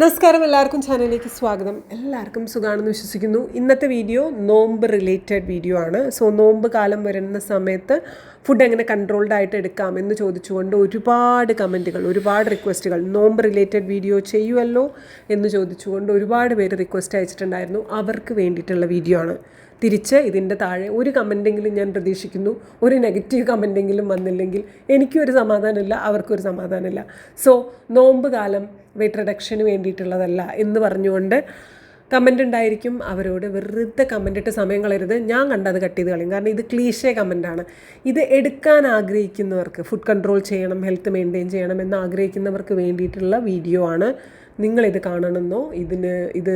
നമസ്കാരം എല്ലാവർക്കും ചാനലിലേക്ക് സ്വാഗതം. എല്ലാവർക്കും സുഖമാണെന്ന് വിശ്വസിക്കുന്നു. ഇന്നത്തെ വീഡിയോ നോമ്പ് റിലേറ്റഡ് വീഡിയോ ആണ്. സോ നോമ്പ് കാലം വരുന്ന സമയത്ത് ഫുഡ് എങ്ങനെ കൺട്രോൾഡ് ആയിട്ട് എടുക്കാം എന്ന് ചോദിച്ചുകൊണ്ട് ഒരുപാട് കമന്റുകൾ ഒരുപാട് റിക്വസ്റ്റുകൾ നോമ്പ് റിലേറ്റഡ് വീഡിയോ ചെയ്യുമല്ലോ എന്ന് ചോദിച്ചുകൊണ്ട് ഒരുപാട് പേര് റിക്വസ്റ്റ് അയച്ചിട്ടുണ്ടായിരുന്നു. അവർക്ക് വേണ്ടിയിട്ടുള്ള വീഡിയോ ആണ്. തിരിച്ച് ഇതിന്റെ താഴെ ഒരു കമന്റെങ്കിലും ഞാൻ പ്രതീക്ഷിക്കുന്നു. ഒരു നെഗറ്റീവ് കമന്റെങ്കിലും വന്നില്ലെങ്കിൽ എനിക്കും ഒരു സമാധാനമില്ല അവർക്കും ഒരു സമാധാനമില്ല. സോ നോമ്പ് കാലം വെയിറ്റ് റിഡക്ഷന് വേണ്ടിയിട്ടുള്ളതല്ല എന്ന് പറഞ്ഞുകൊണ്ട് കമന്റ് ഉണ്ടായിരിക്കും. അവരോട് വെറുതെ കമന്റ് ഇട്ട് സമയം കളയരുത്. ഞാൻ കണ്ടത് കട്ട് ചെയ്ത് കളയും. കാരണം ഇത് ക്ലീഷേ കമന്റാണ് ഇത് എടുക്കാൻ ആഗ്രഹിക്കുന്നവർക്ക് ഫുഡ് കൺട്രോൾ ചെയ്യണം ഹെൽത്ത് മെയിന്റെയിൻ ചെയ്യണം എന്ന് ആഗ്രഹിക്കുന്നവർക്ക് വേണ്ടിയിട്ടുള്ള വീഡിയോ ആണ്. നിങ്ങളിത് കാണണമെന്നോ ഇതിന് ഇത്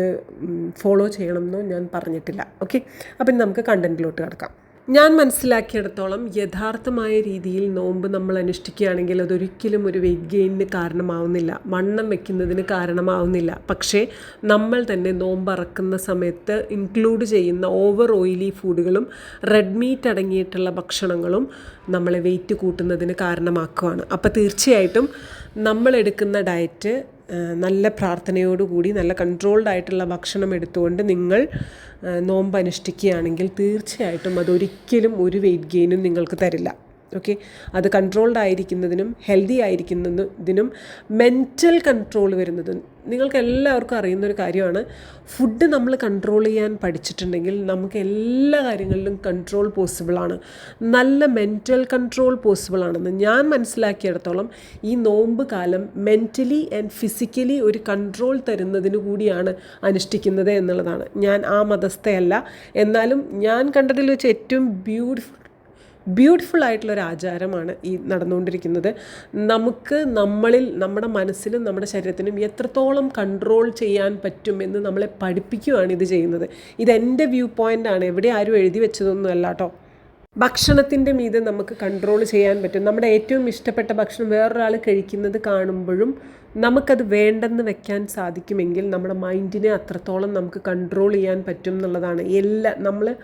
ഫോളോ ചെയ്യണമെന്നോ ഞാൻ പറഞ്ഞിട്ടില്ല. ഓക്കെ അപ്പം നമുക്ക് കണ്ടന്റിലോട്ട് കിടക്കാം. ഞാൻ മനസ്സിലാക്കിയിടത്തോളം യഥാർത്ഥമായ രീതിയിൽ നോമ്പ് നമ്മൾ അനുഷ്ഠിക്കുകയാണെങ്കിൽ അതൊരിക്കലും ഒരു വെയിറ്റ് ഗെയിനിന് കാരണമാവുന്നില്ല. വണ്ണം വെക്കുന്നതിന് കാരണമാവുന്നില്ല. പക്ഷേ നമ്മൾ തന്നെ നോമ്പ് അറക്കുന്ന സമയത്ത് ഇൻക്ലൂഡ് ചെയ്യുന്ന ഓവർ ഓയിലി ഫുഡുകളും റെഡ് മീറ്റ് അടങ്ങിയിട്ടുള്ള ഭക്ഷണങ്ങളും നമ്മളെ വെയിറ്റ് കൂട്ടുന്നതിന് കാരണമാക്കുകയാണ് അപ്പോൾ തീർച്ചയായിട്ടും നമ്മൾ എടുക്കുന്ന ഡയറ്റ് നല്ല പ്രാർത്ഥനയോടുകൂടി നല്ല കൺട്രോൾഡ് ആയിട്ടുള്ള ഭക്ഷണം എടുത്തുകൊണ്ട് നിങ്ങൾ നോമ്പ് അനുഷ്ഠിക്കുകയാണെങ്കിൽ തീർച്ചയായിട്ടും അതൊരിക്കലും ഒരു വെയിറ്റ് ഗെയിനും നിങ്ങൾക്ക് തരില്ല. ഓക്കെ അത് കൺട്രോൾഡ് ആയിരിക്കുന്നതിനും ഹെൽത്തി ആയിരിക്കുന്നതിനും മെന്റൽ കൺട്രോൾ വരുന്നതും. നിങ്ങൾക്ക് എല്ലാവർക്കും അറിയുന്ന ഒരു കാര്യമാണ്. ഫുഡ് നമ്മൾ കൺട്രോൾ ചെയ്യാൻ പഠിച്ചിട്ടുണ്ടെങ്കിൽ നമുക്ക് എല്ലാ കാര്യങ്ങളിലും കൺട്രോൾ പോസിബിളാണ് നല്ല മെന്റൽ കൺട്രോൾ പോസിബിളാണെന്ന് ഞാൻ മനസ്സിലാക്കിയിടത്തോളം ഈ നോമ്പ് കാലം മെന്റലി ആൻഡ് ഫിസിക്കലി ഒരു കൺട്രോൾ തരുന്നതിന് കൂടിയാണ് അനുഷ്ഠിക്കുന്നത് എന്നുള്ളതാണ്. ഞാൻ ആ മതസ്ഥയല്ല. എന്നാലും ഞാൻ കണ്ടതിൽ വെച്ച് ഏറ്റവും ബ്യൂട്ടിഫുൾ ബ്യൂട്ടിഫുൾ ആയിട്ടുള്ളൊരു ആചാരമാണ് ഈ നടന്നുകൊണ്ടിരിക്കുന്നത്. നമുക്ക് നമ്മളിൽ നമ്മുടെ മനസ്സിലും നമ്മുടെ ശരീരത്തിനും എത്രത്തോളം കൺട്രോൾ ചെയ്യാൻ പറ്റും എന്ന് നമ്മളെ പഠിപ്പിക്കുകയാണ് ഇത് ചെയ്യുന്നത്. ഇതെന്റെ വ്യൂ പോയിന്റ് ആണ്. എവിടെ ആരും എഴുതി വെച്ചതൊന്നും അല്ല കേട്ടോ ഭക്ഷണത്തിന്റെ മീതെ നമുക്ക് കൺട്രോൾ ചെയ്യാൻ പറ്റും. നമ്മുടെ ഏറ്റവും ഇഷ്ടപ്പെട്ട ഭക്ഷണം വേറൊരാൾ കഴിക്കുന്നത് കാണുമ്പോഴും നമുക്കത് വേണ്ടെന്ന് വെക്കാൻ സാധിക്കുമെങ്കിൽ നമ്മുടെ മൈൻഡിനെ അത്രത്തോളം നമുക്ക് കൺട്രോൾ ചെയ്യാൻ പറ്റും എന്നുള്ളതാണ്. എല്ലാ നമ്മൾ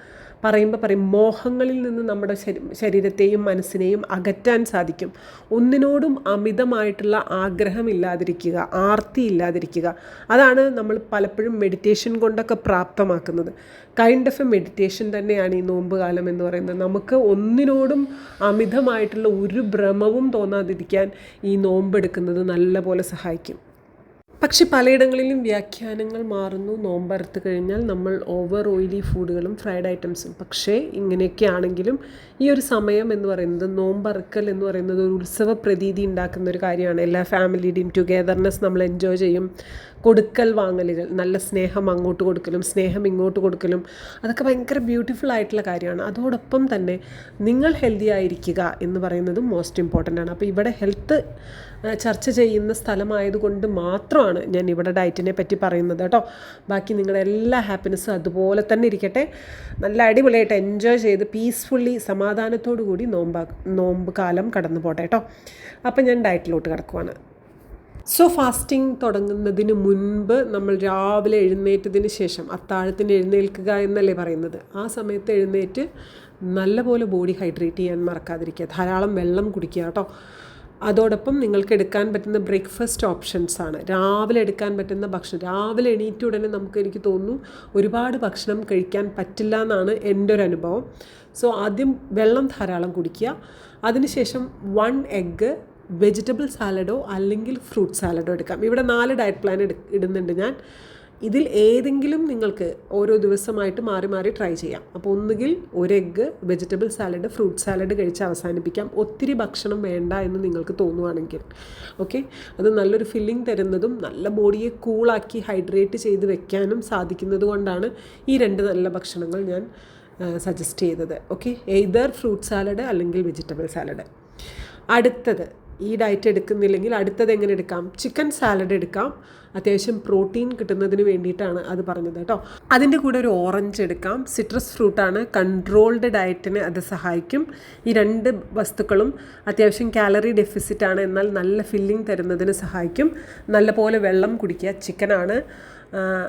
പറയുമ്പോൾ പറയും മോഹങ്ങളിൽ നിന്ന് നമ്മുടെ ശരീരത്തെയും മനസ്സിനെയും അകറ്റാൻ സാധിക്കും. ഒന്നിനോടും അമിതമായിട്ടുള്ള ആഗ്രഹമില്ലാതിരിക്കുക ആർത്തി ഇല്ലാതിരിക്കുക അതാണ് നമ്മൾ പലപ്പോഴും മെഡിറ്റേഷൻ കൊണ്ടൊക്കെ പ്രാപ്തമാക്കുന്നത്. കൈൻഡ് ഓഫ് എ മെഡിറ്റേഷൻ തന്നെയാണ് ഈ നോമ്പ് കാലം എന്ന് പറയുന്നത്. നമുക്ക് ഒന്നിനോടും അമിതമായിട്ടുള്ള ഒരു ഭ്രമവും തോന്നാതിരിക്കാൻ ഈ നോമ്പെടുക്കുന്നത് നല്ലപോലെ സഹായിക്കും. പക്ഷെ പലയിടങ്ങളിലും വ്യാഖ്യാനങ്ങൾ മാറുന്നു. നോമ്പറുത്ത് കഴിഞ്ഞാൽ നമ്മൾ ഓവർ ഓയിലി ഫുഡുകളും ഫ്രൈഡ് ഐറ്റംസും പക്ഷേ ഇങ്ങനെയൊക്കെ ആണെങ്കിലും ഈ ഒരു സമയം എന്ന് പറയുന്നത് നോമ്പറുക്കൽ എന്ന് പറയുന്നത് ഒരു ഉത്സവ പ്രതീതി ഉണ്ടാക്കുന്ന ഒരു കാര്യമാണ്. എല്ലാ ഫാമിലിയുടെയും ടുഗെദർനെസ് നമ്മൾ എൻജോയ് ചെയ്യും. കൊടുക്കൽ വാങ്ങലുകൾ നല്ല സ്നേഹം അങ്ങോട്ട് കൊടുക്കലും സ്നേഹം ഇങ്ങോട്ട് കൊടുക്കലും അതൊക്കെ ഭയങ്കര ബ്യൂട്ടിഫുൾ ആയിട്ടുള്ള കാര്യമാണ്. അതോടൊപ്പം തന്നെ നിങ്ങൾ ഹെൽത്തി ആയിരിക്കുക എന്ന് പറയുന്നതും മോസ്റ്റ് ഇമ്പോർട്ടന്റ് ആണ്. അപ്പോൾ ഇവിടെ ഹെൽത്ത് ചർച്ച ചെയ്യുന്ന സ്ഥലമായതുകൊണ്ട് മാത്രമാണ് ഞാൻ ഇവിടെ ഡയറ്റിനെ പറ്റി പറയുന്നത് കേട്ടോ. ബാക്കി നിങ്ങളുടെ എല്ലാ ഹാപ്പിനെസ്സും അതുപോലെ തന്നെ ഇരിക്കട്ടെ. നല്ല അടിപൊളിയായിട്ട് എൻജോയ് ചെയ്ത് പീസ്ഫുള്ളി സമാധാനത്തോടു കൂടി നോമ്പ് നോമ്പ് കാലം കടന്നു പോട്ടെ കേട്ടോ. അപ്പം ഞാൻ ഡയറ്റിലോട്ട് കിടക്കുവാണ്. സോ ഫാസ്റ്റിംഗ് തുടങ്ങുന്നതിന് മുൻപ് നമ്മൾ രാവിലെ എഴുന്നേറ്റതിന് ശേഷം അത്താഴത്തിന് എഴുന്നേൽക്കുക എന്നല്ലേ പറയുന്നത്? ആ സമയത്ത് എഴുന്നേറ്റ് നല്ലപോലെ ബോഡി ഹൈഡ്രേറ്റ് ചെയ്യാൻ മറക്കാതിരിക്കുക. ധാരാളം വെള്ളം കുടിക്കുക കേട്ടോ. അതോടൊപ്പം നിങ്ങൾക്ക് എടുക്കാൻ പറ്റുന്ന ബ്രേക്ക്ഫാസ്റ്റ് ഓപ്ഷൻസ് ആണ്. രാവിലെ എടുക്കാൻ പറ്റുന്ന ഭക്ഷണം. രാവിലെ എണീറ്റ ഉടനെ നമുക്ക് എനിക്ക് തോന്നുന്നു ഒരുപാട് ഭക്ഷണം കഴിക്കാൻ പറ്റില്ല എന്നാണ് എന്റെ ഒരു അനുഭവം. സോ ആദ്യം വെള്ളം ധാരാളം കുടിക്കുക. അതിനുശേഷം വൺ എഗ്ഗ് വെജിറ്റബിൾ സാലഡോ അല്ലെങ്കിൽ ഫ്രൂട്ട് സാലഡോ എടുക്കാം. ഇവിടെ നാല് ഡയറ്റ് പ്ലാൻ ഇടുന്നുണ്ട് ഞാൻ. ഇതിൽ ഏതെങ്കിലും നിങ്ങൾക്ക് ഓരോ ദിവസമായിട്ട് മാറി മാറി ട്രൈ ചെയ്യാം. അപ്പോൾ ഒന്നുകിൽ ഒരു egg vegetable salad fruit salad കഴിച്ച് അവസാനിപ്പിക്കാം. ഒത്തിരി ഭക്ഷണം വേണ്ട എന്ന് നിങ്ങൾക്ക് തോന്നുവാണെങ്കിൽ. ഓക്കെ അത് നല്ലൊരു ഫില്ലിംഗ് തരുന്നതും നല്ല ബോഡിയെ കൂളാക്കി ഹൈഡ്രേറ്റ് ചെയ്ത് വെക്കാനും സാധിക്കുന്നത് കൊണ്ടാണ് ഈ രണ്ട് നല്ല ഭക്ഷണങ്ങൾ ഞാൻ സജസ്റ്റ് ചെയ്തത്. ഓക്കെ എയ്തർ ഫ്രൂട്ട് സാലഡ് അല്ലെങ്കിൽ വെജിറ്റബിൾ സാലഡ് അടുത്തത് ഈ ഡയറ്റ് എടുക്കുന്നില്ലെങ്കിൽ അടുത്തത് എങ്ങനെ എടുക്കാം? ചിക്കൻ സാലഡ് എടുക്കാം. അത്യാവശ്യം പ്രോട്ടീൻ കിട്ടുന്നതിന് വേണ്ടിയിട്ടാണ് അത് പറഞ്ഞത് കേട്ടോ. അതിന്റെ കൂടെ ഒരു ഓറഞ്ച് എടുക്കാം. സിട്രസ് ഫ്രൂട്ടാണ് കൺട്രോൾഡ് ഡയറ്റിനെ അത് സഹായിക്കും. ഈ രണ്ട് വസ്തുക്കളും അത്യാവശ്യം കാലറി ഡെഫിസിറ്റാണ് എന്നാൽ നല്ല ഫില്ലിംഗ് തരുന്നതിന് സഹായിക്കും. നല്ലപോലെ വെള്ളം കുടിക്കുക ചിക്കനാണ്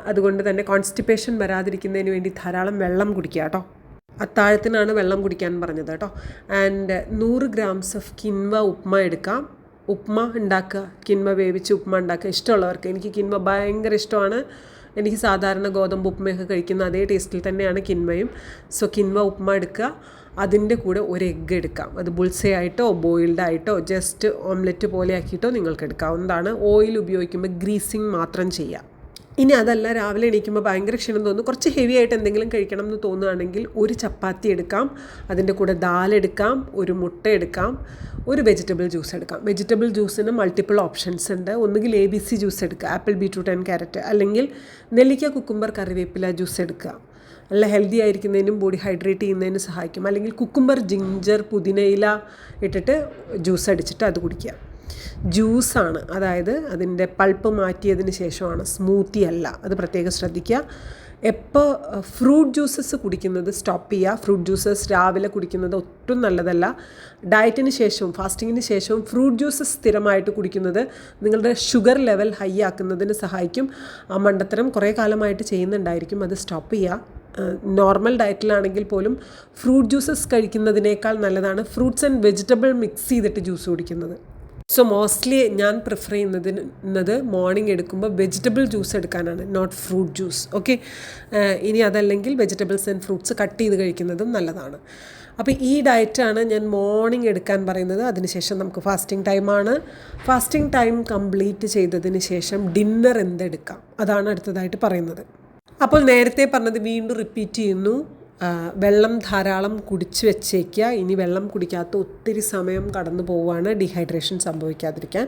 അതുകൊണ്ട് തന്നെ കോൺസ്റ്റിപ്പേഷൻ വരാതിരിക്കുന്നതിന് വേണ്ടി ധാരാളം വെള്ളം കുടിക്കുക കേട്ടോ. അത്താഴത്തിനാണ് വെള്ളം കുടിക്കാൻ പറഞ്ഞത് കേട്ടോ. ആൻഡ് നൂറ് ഗ്രാംസ് ഓഫ് കിൻവ ഉപ്മ എടുക്കാം. ഉപ്മ ഉണ്ടാക്കുക. കിൻവ വേവിച്ച് ഉപ്മ ഉണ്ടാക്കുക. ഇഷ്ടമുള്ളവർക്ക് എനിക്ക് കിൻവ ഭയങ്കര ഇഷ്ടമാണ്. എനിക്ക് സാധാരണ ഗോതമ്പ് ഉപ്മയൊക്കെ കഴിക്കുന്ന അതേ ടേസ്റ്റിൽ തന്നെയാണ് കിൻവയും സോ കിൻവ ഉപ്മ എടുക്കുക. അതിന്റെ കൂടെ ഒരു എഗ്ഗ് എടുക്കാം. അത് ബുൾസേ ആയിട്ടോ ബോയിൽഡ് ആയിട്ടോ ജസ്റ്റ് ഓംലെറ്റ് പോലെ ആക്കിയിട്ടോ നിങ്ങൾക്ക് എടുക്കാവുന്നതാണ്. ഓയിൽ ഉപയോഗിക്കുമ്പോൾ ഗ്രീസിങ് മാത്രം ചെയ്യാം ഇനി അതല്ല രാവിലെ എണീക്കുമ്പോൾ ഭയങ്കര ക്ഷീണം തോന്നുന്നു കുറച്ച് ഹെവി ആയിട്ട് എന്തെങ്കിലും കഴിക്കണം എന്ന് തോന്നുകയാണെങ്കിൽ ഒരു ചപ്പാത്തി എടുക്കാം അതിന്റെ കൂടെ ദാൽ എടുക്കാം ഒരു മുട്ട എടുക്കാം ഒരു വെജിറ്റബിൾ ജ്യൂസ് എടുക്കാം. വെജിറ്റബിൾ ജ്യൂസിന് മൾട്ടിപ്പിൾ ഓപ്ഷൻസ് ഉണ്ട്. ഒന്നുകിൽ എ ബി സി ജ്യൂസ് എടുക്കുക ആപ്പിൾ ബീട്രൂട്ട് ആൻഡ് ക്യാരറ്റ് അല്ലെങ്കിൽ നെല്ലിക്ക കുക്കുംബർ കറിവേപ്പില ജ്യൂസ് എടുക്കുക. നല്ല ഹെൽത്തി ആയിരിക്കുന്നതിനും ബോഡി ഹൈഡ്രേറ്റ് ചെയ്യുന്നതിനും സഹായിക്കും. അല്ലെങ്കിൽ കുക്കുംബർ ജിഞ്ചർ പുതിനയില ഇട്ടിട്ട് ജ്യൂസ് അടിച്ചിട്ട് അത് കുടിക്കുക. ജ്യൂസാണ്. അതായത് അതിന്റെ പൾപ്പ് മാറ്റിയതിന് ശേഷമാണ്. സ്മൂത്തി അല്ല. അത് പ്രത്യേകം ശ്രദ്ധിക്കുക. എപ്പോൾ ഫ്രൂട്ട് ജ്യൂസസ് കുടിക്കുന്നത് സ്റ്റോപ്പ് ചെയ്യുക. ഫ്രൂട്ട് ജ്യൂസസ് രാവിലെ കുടിക്കുന്നത് ഒട്ടും നല്ലതല്ല. ഡയറ്റിന് ശേഷവും ഫാസ്റ്റിങ്ങിന് ശേഷവും ഫ്രൂട്ട് ജ്യൂസസ് സ്ഥിരമായിട്ട് കുടിക്കുന്നത് നിങ്ങളുടെ ഷുഗർ ലെവൽ ഹൈ ആക്കുന്നതിന് സഹായിക്കും. ആ മണ്ടത്തരം കുറേ കാലമായിട്ട് ചെയ്യുന്നുണ്ടായിരിക്കും. അത് സ്റ്റോപ്പ് ചെയ്യുക. നോർമൽ ഡയറ്റിലാണെങ്കിൽ പോലും ഫ്രൂട്ട് ജ്യൂസസ് കഴിക്കുന്നതിനേക്കാൾ നല്ലതാണ് ഫ്രൂട്ട്സ് ആൻഡ് വെജിറ്റബിൾ മിക്സ് ചെയ്തിട്ട് ജ്യൂസ് കുടിക്കുന്നത്. സോ മോസ്റ്റ്ലി ഞാൻ പ്രിഫർ ചെയ്യുന്നത് മോർണിംഗ് എടുക്കുമ്പോൾ വെജിറ്റബിൾ ജ്യൂസ് എടുക്കാനാണ് നോട്ട് ഫ്രൂട്ട് ജ്യൂസ് ഓക്കെ ഇനി അതല്ലെങ്കിൽ വെജിറ്റബിൾസ് ആൻഡ് ഫ്രൂട്ട്സ് കട്ട് ചെയ്ത് കഴിക്കുന്നതും നല്ലതാണ്. അപ്പോൾ ഈ ഡയറ്റാണ് ഞാൻ മോർണിംഗ് എടുക്കാൻ പറയുന്നത്. അതിനുശേഷം നമുക്ക് ഫാസ്റ്റിംഗ് ടൈമാണ് ഫാസ്റ്റിംഗ് ടൈം കംപ്ലീറ്റ് ചെയ്തതിന് ശേഷം ഡിന്നർ എന്തെടുക്കാം? അതാണ് അടുത്തതായിട്ട് പറയുന്നത്. അപ്പോൾ നേരത്തെ പറഞ്ഞത് വീണ്ടും റിപ്പീറ്റ് ചെയ്യുന്നു. വെള്ളം ധാരാളം കുടിച്ചു വെച്ചേക്കുക. ഇനി വെള്ളം കുടിക്കാത്ത ഒത്തിരി സമയം കടന്നു പോവുകയാണ് ഡീഹൈഡ്രേഷൻ സംഭവിക്കാതിരിക്കാൻ.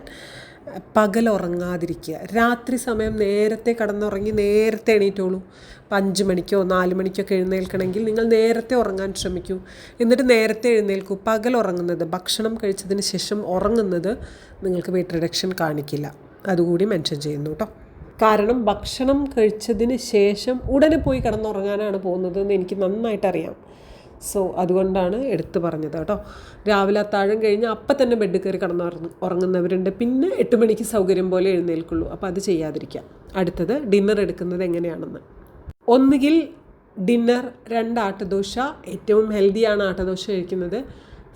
പകൽ ഉറങ്ങാതിരിക്കുക. രാത്രി സമയം നേരത്തെ കടന്നുറങ്ങി നേരത്തെ എണീറ്റോളൂ. ഇപ്പം അഞ്ച് മണിക്കോ നാല് മണിക്കൊക്കെ എഴുന്നേൽക്കണമെങ്കിൽ നിങ്ങൾ നേരത്തെ ഉറങ്ങാൻ ശ്രമിക്കൂ. എന്നിട്ട് നേരത്തെ എഴുന്നേൽക്കൂ. പകൽ ഉറങ്ങുന്നത് ഭക്ഷണം കഴിച്ചതിന് ശേഷം ഉറങ്ങുന്നത് നിങ്ങൾക്ക് വെയിറ്റ് റിഡക്ഷൻ കാണിക്കില്ല. അതുകൂടി മെൻഷൻ ചെയ്യുന്നു കേട്ടോ കാരണം ഭക്ഷണം കഴിച്ചതിന് ശേഷം ഉടനെ പോയി കിടന്നുറങ്ങാനാണ് പോകുന്നത് എന്ന് എനിക്ക് നന്നായിട്ടറിയാം. സോ അതുകൊണ്ടാണ് എടുത്തു പറഞ്ഞത് കേട്ടോ. രാവിലെ അത്താഴം കഴിഞ്ഞ് അപ്പം തന്നെ ബെഡ് കയറി കിടന്ന് ഉറങ്ങുന്നവരുണ്ട്. പിന്നെ എട്ട് മണിക്ക് സൗകര്യം പോലെ എഴുന്നേൽക്കുള്ളൂ. അപ്പോൾ അത് ചെയ്യാതിരിക്കാം. അടുത്തത് ഡിന്നർ എടുക്കുന്നത് എങ്ങനെയാണെന്ന്. ഒന്നുകിൽ ഡിന്നർ രണ്ട് ആട്ടദോശ ഏറ്റവും ഹെൽത്തിയാണ് ആട്ടദോശ കഴിക്കുന്നത്.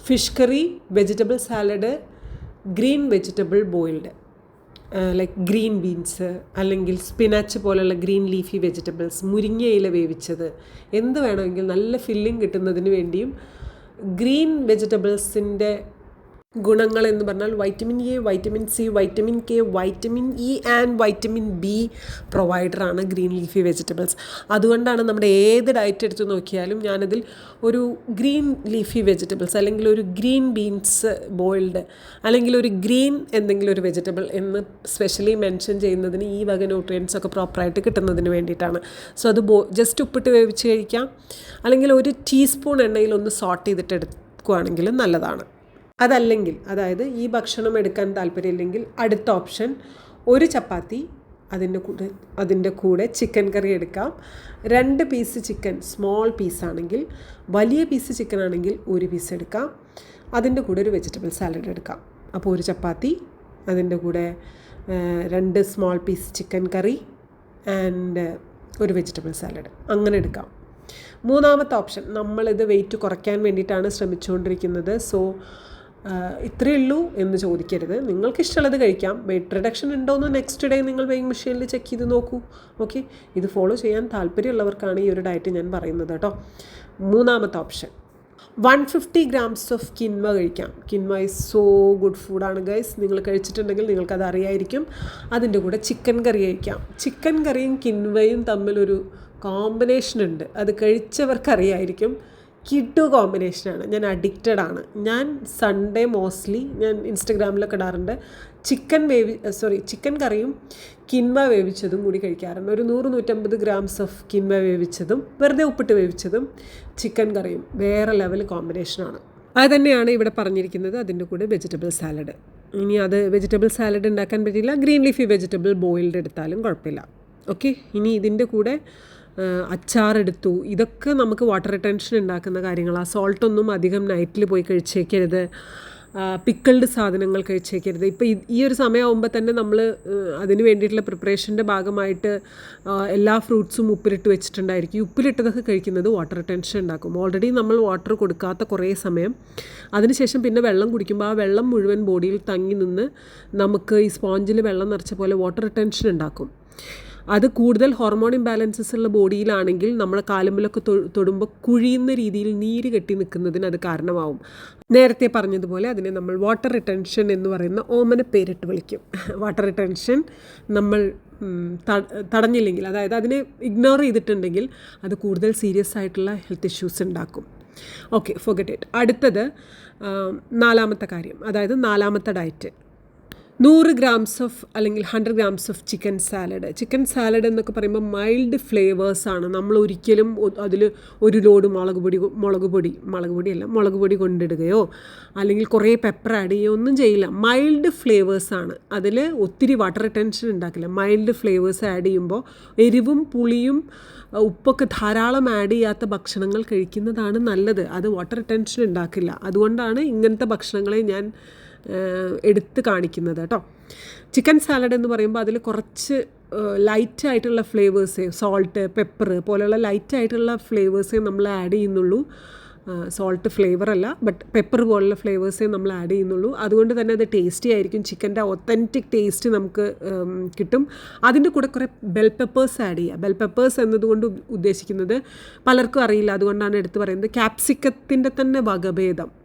Fish curry vegetable salad green vegetable boiled. Like green beans അല്ലെങ്കിൽ സ്പിനാച്ച് പോലുള്ള ഗ്രീൻ ലീഫി വെജിറ്റബിൾസ് മുരിങ്ങയില വേവിച്ചത് എന്ത് വേണമെങ്കിൽ നല്ല ഫില്ലിംഗ് കിട്ടുന്നതിന് വേണ്ടിയും ഗ്രീൻ വെജിറ്റബിൾസിന്റെ ഗുണങ്ങൾ എന്ന് പറഞ്ഞാൽ vitamin A vitamin C vitamin K vitamin E and vitamin B പ്രൊവൈഡറാണ് green leafy vegetables അതുകൊണ്ടാണ് നമ്മുടെ ഏത് ഡയറ്റ് എടുത്ത് നോക്കിയാലും ഞാനതിൽ ഒരു ഗ്രീൻ ലീഫി വെജിറ്റബിൾസ് അല്ലെങ്കിൽ ഒരു ഗ്രീൻ ബീൻസ് ബോയിൽഡ് അല്ലെങ്കിൽ ഒരു ഗ്രീൻ എന്തെങ്കിലും ഒരു വെജിറ്റബിൾ എന്ന് സ്പെഷ്യലി മെൻഷൻ ചെയ്യുന്നതിന് ഈ വക ന്യൂട്രിയൻസ് ഒക്കെ പ്രോപ്പറായിട്ട് കിട്ടുന്നതിന് വേണ്ടിയിട്ടാണ്. സോ അത് ബോ ജസ്റ്റ് ഉപ്പിട്ട് വേവിച്ച് കഴിക്കാം. അല്ലെങ്കിൽ ഒരു ടീസ്പൂൺ എണ്ണയിൽ ഒന്ന് സോട്ട് ചെയ്തിട്ട് എടുക്കുകയാണെങ്കിലും നല്ലതാണ്. അതല്ലെങ്കിൽ അതായത് ഈ ഭക്ഷണം എടുക്കാൻ താല്പര്യമില്ലെങ്കിൽ അടുത്ത ഓപ്ഷൻ ഒരു ചപ്പാത്തി അതിന്റെ കൂടെ അതിന്റെ കൂടെ ചിക്കൻ കറി എടുക്കാം. രണ്ട് പീസ് ചിക്കൻ സ്മോൾ പീസാണെങ്കിൽ വലിയ പീസ് ചിക്കൻ ആണെങ്കിൽ ഒരു പീസ് എടുക്കാം. അതിന്റെ കൂടെ ഒരു വെജിറ്റബിൾ സാലഡ് എടുക്കാം. അപ്പോൾ ഒരു ചപ്പാത്തി അതിന്റെ കൂടെ രണ്ട് small piece chicken curry and ഒരു വെജിറ്റബിൾ സാലഡ് അങ്ങനെ എടുക്കാം. മൂന്നാമത്തെ ഓപ്ഷൻ നമ്മളിത് വെയിറ്റ് കുറയ്ക്കാൻ വേണ്ടിയിട്ടാണ് ശ്രമിച്ചുകൊണ്ടിരിക്കുന്നത്. സോ ഇത്രയേ ഉള്ളൂ എന്ന് ചോദിക്കരുത്. നിങ്ങൾക്ക് ഇഷ്ടമുള്ളത് കഴിക്കാം. വെയിറ്റ് റിഡക്ഷൻ ഉണ്ടോ എന്ന് നെക്സ്റ്റ് ഡേ നിങ്ങൾ വെയിങ് മെഷീനിൽ ചെക്ക് ചെയ്ത് നോക്കൂ. ഓക്കെ ഇത് ഫോളോ ചെയ്യാൻ താല്പര്യമുള്ളവർക്കാണ് ഈ ഒരു ഡയറ്റ് ഞാൻ പറയുന്നത് കേട്ടോ. മൂന്നാമത്തെ option one fifty grams of quinoa കഴിക്കാം. കിൻവ ഇസ് സോ ഗുഡ് ഫുഡാണ് ഗൈസ് നിങ്ങൾ കഴിച്ചിട്ടുണ്ടെങ്കിൽ നിങ്ങൾക്കത് അറിയായിരിക്കും. അതിന്റെ കൂടെ ചിക്കൻ കറി കഴിക്കാം. ചിക്കൻ കറിയും കിൻവയും തമ്മിലൊരു കോമ്പിനേഷൻ ഉണ്ട്. അത് കഴിച്ചവർക്കറിയായിരിക്കും. കിഡു കോമ്പിനേഷനാണ് ഞാൻ അഡിക്റ്റഡ് ആണ്. ഞാൻ സൺഡേ മോസ്റ്റ്ലി ഞാൻ ഇൻസ്റ്റഗ്രാമിലൊക്കെ ഇടാറുണ്ട്. ചിക്കൻ വേവി സോറി ചിക്കൻ കറിയും കിൻവ വേവിച്ചതും കൂടി കഴിക്കാറുണ്ട്. ഒരു നൂറ് നൂറ്റമ്പത് ഗ്രാംസ് ഓഫ് കിൻവ വേവിച്ചതും വെറുതെ ഉപ്പിട്ട് വേവിച്ചതും ചിക്കൻ കറിയും വേറെ ലെവൽ കോമ്പിനേഷനാണ് അത് തന്നെയാണ് ഇവിടെ പറഞ്ഞിരിക്കുന്നത് അതിന്റെ കൂടെ വെജിറ്റബിൾ സാലഡ് ഇനി അത് വെജിറ്റബിൾ സാലഡ് ഉണ്ടാക്കാൻ പറ്റില്ല. ഗ്രീൻ ലീഫി വെജിറ്റബിൾ ബോയിൽഡ് എടുത്താലും കുഴപ്പമില്ല. ഓക്കെ ഇനി ഇതിന്റെ കൂടെ അച്ചാറെടുത്തു. ഇതൊക്കെ നമുക്ക് വാട്ടർ റിട്ടൻഷൻ ഉണ്ടാക്കുന്ന കാര്യങ്ങളാണ് സോൾട്ടൊന്നും അധികം നൈറ്റിൽ പോയി കഴിച്ചേക്കരുത്. പിക്കിൾഡ് സാധനങ്ങൾ കഴിച്ചേക്കരുത്. ഇപ്പോൾ ഈ ഒരു സമയമാകുമ്പോൾ തന്നെ നമ്മൾ അതിന് വേണ്ടിയിട്ടുള്ള പ്രിപ്പറേഷന്റെ ഭാഗമായിട്ട് എല്ലാ ഫ്രൂട്ട്സും ഉപ്പിലിട്ട് വെച്ചിട്ടുണ്ടായിരിക്കും. ഉപ്പിലിട്ടതൊക്കെ കഴിക്കുന്നത് വാട്ടർ ടെൻഷൻ ഉണ്ടാക്കും ഓൾറെഡി നമ്മൾ വാട്ടർ കൊടുക്കാത്ത കുറേ സമയം അതിനുശേഷം പിന്നെ വെള്ളം കുടിക്കുമ്പോൾ ആ വെള്ളം മുഴുവൻ ബോഡിയിൽ തങ്ങി നിന്ന് നമുക്ക് ഈ സ്പോഞ്ചിൽ വെള്ളം നിറച്ച പോലെ വാട്ടർ ടെൻഷൻ ഉണ്ടാക്കും അത് കൂടുതൽ ഹോർമോൺ ഇംബാലൻസസ് ഉള്ള ബോഡിയിലാണെങ്കിൽ നമ്മൾ കാലുമ്പിലൊക്കെ തൊടുമ്പോൾ കുഴിയുന്ന രീതിയിൽ നീര് കെട്ടി നിൽക്കുന്നതിന് അത് കാരണമാവും. നേരത്തെ പറഞ്ഞതുപോലെ അതിനെ നമ്മൾ വാട്ടർ റിട്ടൻഷൻ എന്ന് പറയുന്ന ഓമന പേരിട്ട് വിളിക്കും. വാട്ടർ റിട്ടൻഷൻ നമ്മൾ തടഞ്ഞില്ലെങ്കിൽ അതായത് അതിനെ ഇഗ്നോർ ചെയ്തിട്ടുണ്ടെങ്കിൽ അത് കൂടുതൽ സീരിയസ് ആയിട്ടുള്ള ഹെൽത്ത് ഇഷ്യൂസ് ഉണ്ടാക്കും. ഓക്കെ ഫോഗറ്റ് ഇറ്റ് അടുത്തത് നാലാമത്തെ കാര്യം അതായത് നാലാമത്തെ ഡയറ്റ് നൂറ് ഗ്രാംസ് ഓഫ് അല്ലെങ്കിൽ hundred grams of chicken salad. Chicken salad എന്നൊക്കെ പറയുമ്പോൾ മൈൽഡ് ഫ്ലേവേഴ്സാണ് നമ്മൾ ഒരിക്കലും അതിൽ ഒരു ലോഡ് മുളക് പൊടി മുളക് പൊടി മുളക് പൊടിയല്ല മുളക് പൊടി കൊണ്ടിടുകയോ അല്ലെങ്കിൽ കുറേ പെപ്പർ ആഡ് ചെയ്യുകയോ ഒന്നും ചെയ്യില്ല. മൈൽഡ് ഫ്ലേവേഴ്സാണ് അതിൽ ഒത്തിരി വാട്ടർ റിട്ടൻഷൻ ഉണ്ടാക്കില്ല. മൈൽഡ് ഫ്ലേവേഴ്സ് ആഡ് ചെയ്യുമ്പോൾ എരിവും പുളിയും ഉപ്പൊക്കെ ധാരാളം ആഡ് ചെയ്യാത്ത ഭക്ഷണങ്ങൾ കഴിക്കുന്നതാണ് നല്ലത്. അത് വാട്ടർ റിട്ടൻഷൻ ഉണ്ടാക്കില്ല. അതുകൊണ്ടാണ് ഇങ്ങനത്തെ ഭക്ഷണങ്ങളെ ഞാൻ എടുത്ത് കാണിക്കുന്നത് കേട്ടോ. ചിക്കൻ സാലഡ് എന്ന് പറയുമ്പോൾ അതിൽ കുറച്ച് ലൈറ്റ് ആയിട്ടുള്ള ഫ്ലേവേഴ്സേ സോൾട്ട് പെപ്പർ പോലെയുള്ള ലൈറ്റ് ആയിട്ടുള്ള ഫ്ലേവേഴ്സേ നമ്മൾ ആഡ് ചെയ്യുന്നുള്ളൂ. സോൾട്ട് ഫ്ലേവർ അല്ല ബട്ട് പെപ്പർ പോലുള്ള ഫ്ലേവേഴ്സേ നമ്മൾ ആഡ് ചെയ്യുന്നുള്ളൂ. അതുകൊണ്ട് തന്നെ അത് ടേസ്റ്റി ആയിരിക്കും. ചിക്കന്റെ ഒത്തന്റിക് ടേസ്റ്റ് നമുക്ക് കിട്ടും. അതിന്റെ കൂടെ കുറേ ബെൽ പെപ്പേഴ്സ് ആഡ് ചെയ്യുക. ബെൽ പെപ്പേഴ്സ് എന്നതുകൊണ്ട് ഉദ്ദേശിക്കുന്നത് പലർക്കും അറിയില്ല. അതുകൊണ്ടാണ് എടുത്തു പറയുന്നത്. ക്യാപ്സിക്കത്തിന്റെ തന്നെ വകഭേദം.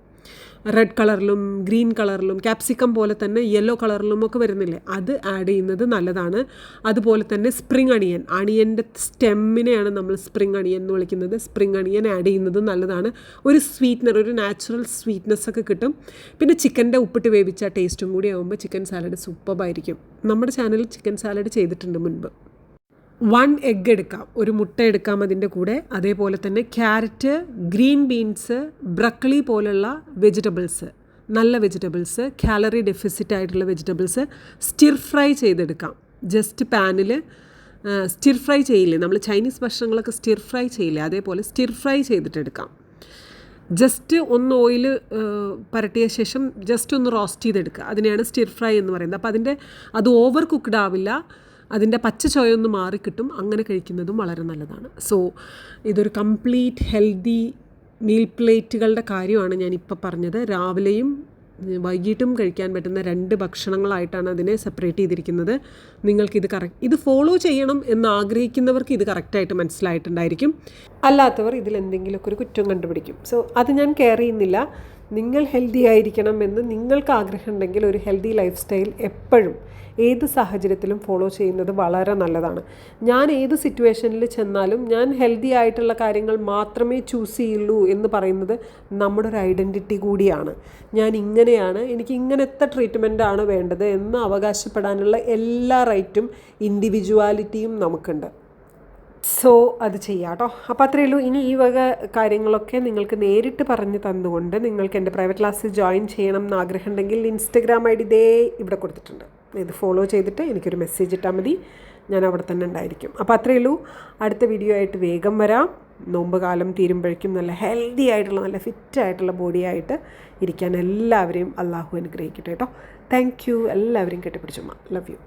റെഡ് കളറിലും ഗ്രീൻ കളറിലും ക്യാപ്സിക്കം പോലെ തന്നെ യെല്ലോ കളറിലും ഒക്കെ വരുന്നില്ലേ? അത് ആഡ് ചെയ്യുന്നത് നല്ലതാണ്. അതുപോലെ തന്നെ സ്പ്രിങ് അണിയൻ അണിയന്റെ സ്റ്റെമ്മിനെയാണ് നമ്മൾ സ്പ്രിങ് അണിയൻ എന്ന് വിളിക്കുന്നത്. സ്പ്രിങ് അണിയൻ ആഡ് ചെയ്യുന്നത് നല്ലതാണ്. ഒരു സ്വീറ്റ്നർ ഒരു നാച്ചുറൽ സ്വീറ്റ്നെസ് ഒക്കെ കിട്ടും. പിന്നെ ചിക്കന്റെ ഉപ്പിട്ട് വേവിച്ച ടേസ്റ്റും കൂടി ആകുമ്പോൾ ചിക്കൻ സാലഡ് സൂപ്പറായിരിക്കും നമ്മുടെ ചാനലിൽ ചിക്കൻ സാലഡ് ചെയ്തിട്ടുണ്ട് മുൻപ്. വൺ എഗ്ഗ് എടുക്കാം. ഒരു മുട്ട എടുക്കാം അതിന്റെ കൂടെ. അതേപോലെ തന്നെ ക്യാരറ്റ് ഗ്രീൻ ബീൻസ് ബ്രക്കളി പോലുള്ള വെജിറ്റബിൾസ് നല്ല വെജിറ്റബിൾസ് കാലറി ഡെഫിസിറ്റ് ആയിട്ടുള്ള വെജിറ്റബിൾസ് സ്റ്റിർ ഫ്രൈ ചെയ്തെടുക്കാം. ജസ്റ്റ് പാനിൽ സ്റ്റിർ ഫ്രൈ ചെയ്യില്ലേ? നമ്മൾ ചൈനീസ് ഭക്ഷണങ്ങളൊക്കെ സ്റ്റിർ ഫ്രൈ ചെയ്യില്ലേ? അതേപോലെ സ്റ്റിർ ഫ്രൈ ചെയ്തിട്ടെടുക്കാം. ജസ്റ്റ് ഒന്ന് ഓയിൽ പരട്ടിയ ശേഷം ജസ്റ്റ് ഒന്ന് റോസ്റ്റ് ചെയ്തെടുക്കുക. അതിനെയാണ് സ്റ്റിർ ഫ്രൈ എന്ന് പറയുന്നത്. അപ്പോൾ അതിന്റെ അത് ഓവർ കുക്ക്ഡ് ആവില്ല. അതിന്റെ പച്ച ചോയൊന്ന് മാറിക്കിട്ടും അങ്ങനെ കഴിക്കുന്നതും വളരെ നല്ലതാണ്. സോ ഇതൊരു കംപ്ലീറ്റ് ഹെൽത്തി മീൽ പ്ലേറ്റുകളുടെ കാര്യമാണ് ഞാനിപ്പോൾ പറഞ്ഞത്. രാവിലെയും വൈകിട്ടും കഴിക്കാൻ പറ്റുന്ന രണ്ട് ഭക്ഷണങ്ങളായിട്ടാണ് അതിനെ സെപ്പറേറ്റ് ചെയ്തിരിക്കുന്നത്. നിങ്ങൾക്കിത് കറക്റ്റ് ഇത് ഫോളോ ചെയ്യണം എന്ന് ആഗ്രഹിക്കുന്നവർക്ക് ഇത് കറക്റ്റായിട്ട് മനസ്സിലായിട്ടുണ്ടായിരിക്കും. അല്ലാത്തവർ ഇതിൽ എന്തെങ്കിലുമൊക്കെ ഒരു കുറ്റം കണ്ടുപിടിക്കും. സോ അത് ഞാൻ കെയർ ചെയ്യുന്നില്ല. നിങ്ങൾ ഹെൽത്തി ആയിരിക്കണം എന്ന് നിങ്ങൾക്ക് ആഗ്രഹമുണ്ടെങ്കിൽ ഒരു ഹെൽത്തി ലൈഫ് സ്റ്റൈൽ എപ്പോഴും ഏത് സാഹചര്യത്തിലും ഫോളോ ചെയ്യുന്നത് വളരെ നല്ലതാണ്. ഞാൻ ഏത് സിറ്റുവേഷനിൽ ചെന്നാലും ഞാൻ ഹെൽത്തി ആയിട്ടുള്ള കാര്യങ്ങൾ മാത്രമേ ചൂസ് ചെയ്യുള്ളൂ എന്ന് പറയുന്നത് നമ്മുടെ ഒരു ഐഡന്റിറ്റി കൂടിയാണ്. ഞാൻ ഇങ്ങനെയാണ് എനിക്ക് ഇങ്ങനത്തെ ട്രീറ്റ്മെന്റ് ആണ് വേണ്ടത് എന്ന് അവകാശപ്പെടാനുള്ള എല്ലാ റൈറ്റും ഇൻഡിവിജ്വാലിറ്റിയും നമുക്കുണ്ട്. സോ അത് ചെയ്യാം കേട്ടോ അപ്പോൾ അത്രയേ ഉള്ളൂ. ഇനി ഈ വക കാര്യങ്ങളൊക്കെ നിങ്ങൾക്ക് നേരിട്ട് പറഞ്ഞ് തന്നുകൊണ്ട് നിങ്ങൾക്ക് എന്റെ പ്രൈവറ്റ് ക്ലാസ്സിൽ ജോയിൻ ചെയ്യണം എന്ന് ആഗ്രഹമുണ്ടെങ്കിൽ ഇൻസ്റ്റഗ്രാം ഐ ഡി ഇതേ ഇവിടെ കൊടുത്തിട്ടുണ്ട്. ഇത് ഫോളോ ചെയ്തിട്ട് എനിക്കൊരു മെസ്സേജ് ഇട്ടാൽ മതി. ഞാൻ അവിടെ തന്നെ ഉണ്ടായിരിക്കും. അപ്പോൾ അത്രയേ ഉള്ളൂ. അടുത്ത വീഡിയോ ആയിട്ട് വേഗം വരാം. നോമ്പ് കാലം തീരുമ്പോഴേക്കും നല്ല ഹെൽത്തി ആയിട്ടുള്ള നല്ല ഫിറ്റ് ആയിട്ടുള്ള ബോഡി ആയിട്ട് ഇരിക്കാൻ എല്ലാവരെയും അള്ളാഹു അനുഗ്രഹിക്കട്ടെ കേട്ടോ താങ്ക് യു എല്ലാവരെയും കെട്ടിപ്പിടിച്ചുമ്മ ലവ് യു